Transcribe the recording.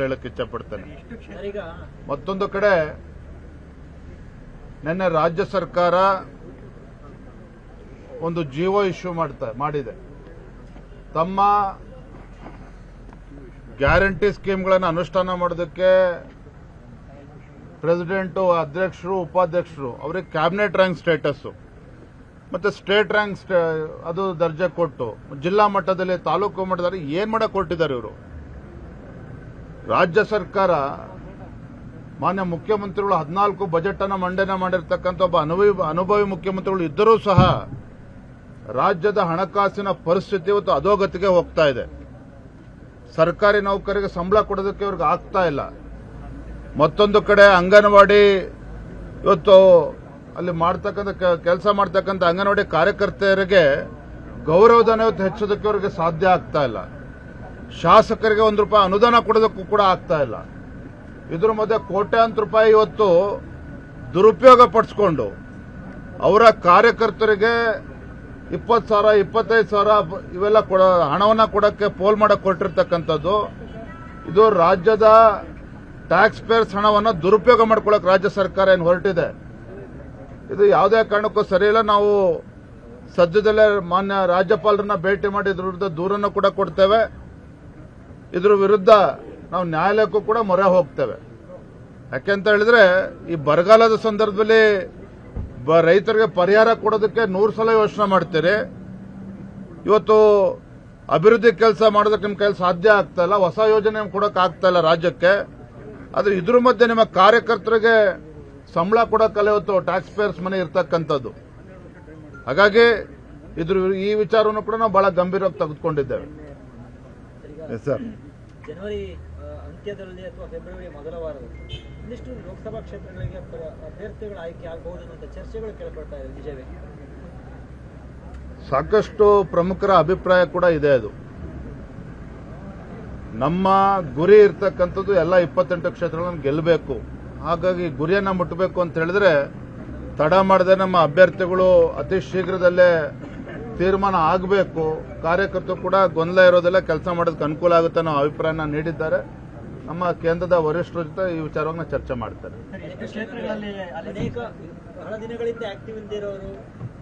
ಸಂದರ್ಭದಲ್ಲಿ ಹೇಳಕ್ ಇಷ್ಟಪಡ್ತೇನೆ. ಮತ್ತೊಂದು ಕಡೆ ನಿನ್ನೆ ರಾಜ್ಯ ಸರ್ಕಾರ ಒಂದು ಜಿಒ ಇಶ್ಯೂ ಮಾಡ್ತಾ ಮಾಡಿದೆ. ತಮ್ಮ ಗ್ಯಾರಂಟಿ ಸ್ಕೀಮ್ಗಳನ್ನು ಅನುಷ್ಠಾನ ಮಾಡೋದಕ್ಕೆ ಪ್ರೆಸಿಡೆಂಟು ಅಧ್ಯಕ್ಷರು ಉಪಾಧ್ಯಕ್ಷರು ಅವರಿಗೆ ಕ್ಯಾಬಿನೆಟ್ ರ್ಯಾಂಕ್ ಸ್ಟೇಟಸ್ಸು. ಮತ್ತೆ ಸ್ಟೇಟ್ ರ್ಯಾಂಕ್ ಅದು ದರ್ಜೆ ಕೊಟ್ಟು ಜಿಲ್ಲಾ ಮಟ್ಟದಲ್ಲಿ ತಾಲೂಕು ಮಟ್ಟದಲ್ಲಿ ಏನ್ ಮಾಡಕ್ಕೆ ಕೊಟ್ಟಿದ್ದಾರೆ ಇವರು? ರಾಜ್ಯ ಸರ್ಕಾರ ಮಾನ್ಯ ಮುಖ್ಯಮಂತ್ರಿಗಳು ಹದಿನಾಲ್ಕು ಬಜೆಟ್ ಅನ್ನು ಮಂಡನೆ ಮಾಡಿರ್ತಕ್ಕಂಥ ಒಬ್ಬ ಅನುಭವಿ ಅನುಭವಿ ಮುಖ್ಯಮಂತ್ರಿಗಳು ಇದ್ದರೂ ಸಹ ರಾಜ್ಯದ ಹಣಕಾಸಿನ ಪರಿಸ್ಥಿತಿ ಇವತ್ತು ಅಧೋಗತಿಗೆ ಹೋಗ್ತಾ ಇದೆ. ಸರ್ಕಾರಿ ನೌಕರಿಗೆ ಸಂಬಳ ಕೊಡೋದಕ್ಕೆ ಇವ್ರಿಗೆ ಆಗ್ತಾ ಇಲ್ಲ. ಮತ್ತೊಂದು ಕಡೆ ಅಂಗನವಾಡಿ ಇವತ್ತು ಅಲ್ಲಿ ಮಾಡ್ತಕ್ಕಂಥ ಕೆಲಸ ಮಾಡ್ತಕ್ಕಂಥ ಅಂಗನವಾಡಿ ಕಾರ್ಯಕರ್ತೆಯರಿಗೆ ಗೌರವಧನ ಇವತ್ತು ಹೆಚ್ಚೋದಕ್ಕೆ ಅವರಿಗೆ ಸಾಧ್ಯ ಆಗ್ತಾ ಇಲ್ಲ. ಶಾಸಕರಿಗೆ ಒಂದು ರೂಪಾಯಿ ಅನುದಾನ ಕೊಡೋದಕ್ಕೂ ಕೂಡ ಆಗ್ತಾ ಇಲ್ಲ. ಇದ್ರ ಮಧ್ಯೆ ಕೋಟ್ಯಾಂತರ ರೂಪಾಯಿ ಇವತ್ತು ದುರುಪಯೋಗ ಪಡಿಸ್ಕೊಂಡು ಅವರ ಕಾರ್ಯಕರ್ತರಿಗೆ ಇಪ್ಪತ್ತು ಸಾವಿರ, ಇಪ್ಪತ್ತೈದು ಸಾವಿರ ಇವೆಲ್ಲ ಕೊಡ, ಹಣವನ್ನ ಕೊಡೋಕ್ಕೆ ಪೋಲ್ ಮಾಡೋಕ್ಕೆ ಕೊಟ್ಟಿರ್ತಕ್ಕಂಥದ್ದು, ಇದು ರಾಜ್ಯದ ಟ್ಯಾಕ್ಸ್ ಪೇಯರ್ಸ್ ಹಣವನ್ನು ದುರುಪಯೋಗ ಮಾಡ್ಕೊಳಕ್ ರಾಜ್ಯ ಸರ್ಕಾರ ಏನು ಹೊರಟಿದೆ. ಇದು ಯಾವುದೇ ಕಾರಣಕ್ಕೂ ಸರಿಯಿಲ್ಲ ನಾವು ಸದ್ಯದಲ್ಲೇ ಮಾನ್ಯ ರಾಜ್ಯಪಾಲರನ್ನ ಭೇಟಿ ಮಾಡಿ ಇದ್ರ ವಿರುದ್ಧ ದೂರನ್ನು ಕೂಡ ಕೊಡ್ತೇವೆ. ಇದ್ರ ವಿರುದ್ಧ ನಾವು ನ್ಯಾಯಾಲಯಕ್ಕೂ ಕೂಡ ಮೊರೆ ಹೋಗ್ತೇವೆ. ಯಾಕೆಂತ ಹೇಳಿದ್ರೆ, ಈ ಬರಗಾಲದ ಸಂದರ್ಭದಲ್ಲಿ ರೈತರಿಗೆ ಪರಿಹಾರ ಕೊಡೋದಕ್ಕೆ ನೂರು ಸಲ ಯೋಚನೆ ಮಾಡ್ತೀರಿ. ಇವತ್ತು ಅಭಿವೃದ್ಧಿ ಕೆಲಸ ಮಾಡೋದಕ್ಕೆ ನಿಮ್ಮ ಕೈಲಿ ಸಾಧ್ಯ ಆಗ್ತಾ ಇಲ್ಲ, ಹೊಸ ಯೋಜನೆ ಕೊಡೋಕೆ ಆಗ್ತಾ ಇಲ್ಲ ರಾಜ್ಯಕ್ಕೆ. ಆದ್ರೆ ಇದ್ರ ಮಧ್ಯೆ ನಿಮ್ಮ ಕಾರ್ಯಕರ್ತರಿಗೆ ಸಂಬಳ ಕೊಡೋಕ್ಕಲ್ಲ ಇವತ್ತು ಟ್ಯಾಕ್ಸ್ ಪೇಯರ್ಸ್ ಮನೆ ಇರ್ತಕ್ಕಂಥದ್ದು. ಹಾಗಾಗಿ ಇದ್ರ ಈ ವಿಚಾರವನ್ನು ಕೂಡ ನಾವು ಬಹಳ ಗಂಭೀರವಾಗಿ ತೆಗೆದುಕೊಂಡಿದ್ದೇವೆ. ಎಸ್ ಸರ್ ಜನವರಿ ಅಂತ್ಯದಲ್ಲಿ ಅಥವಾ ಫೆಬ್ರವರಿ ಮೊದಲ ವಾರದಲ್ಲಿ ಒಂದಿಷ್ಟು ಲೋಕಸಭಾ ಕ್ಷೇತ್ರಗಳಿಗೆ ಅಭ್ಯರ್ಥಿಗಳ ಆಯ್ಕೆ ಆಗಬಹುದು ಅನ್ನೋ ಚರ್ಚೆಗಳು ಕೇಳಪಡ್ತಾ ಇದೆ ನಿಜವೇ. ಸಾಕಷ್ಟು ಪ್ರಮುಖರ ಅಭಿಪ್ರಾಯ ಕೂಡ ಇದೆ ಅದು. ನಮ್ಮ ಗುರಿ ಇರ್ತಕ್ಕಂಥದ್ದು ಎಲ್ಲ ಇಪ್ಪತ್ತೆಂಟು ಕ್ಷೇತ್ರಗಳನ್ನು ಗೆಲ್ಲಬೇಕು. ಹಾಗಾಗಿ ಗುರಿಯನ್ನ ಮುಟ್ಟಬೇಕು ಅಂತ ಹೇಳಿದ್ರೆ ತಡ ಮಾಡದೆ ನಮ್ಮ ಅಭ್ಯರ್ಥಿಗಳು ಅತಿ ಶೀಘ್ರದಲ್ಲೇ ತೀರ್ಮಾನ ಆಗಬೇಕು, ಕಾರ್ಯಕರ್ತರು ಕೂಡ ಗೊಂದಲ ಇರೋದೆಲ್ಲ ಕೆಲಸ ಮಾಡೋದಕ್ಕೆ ಅನುಕೂಲ ಆಗುತ್ತೆ ಅನ್ನೋ ಅಭಿಪ್ರಾಯನ ನೀಡಿದ್ದಾರೆ. ನಮ್ಮ ಕೇಂದ್ರದ ವರಿಷ್ಠರ ಜೊತೆ ಈ ವಿಚಾರವನ್ನು ಚರ್ಚೆ ಮಾಡ್ತಾರೆ.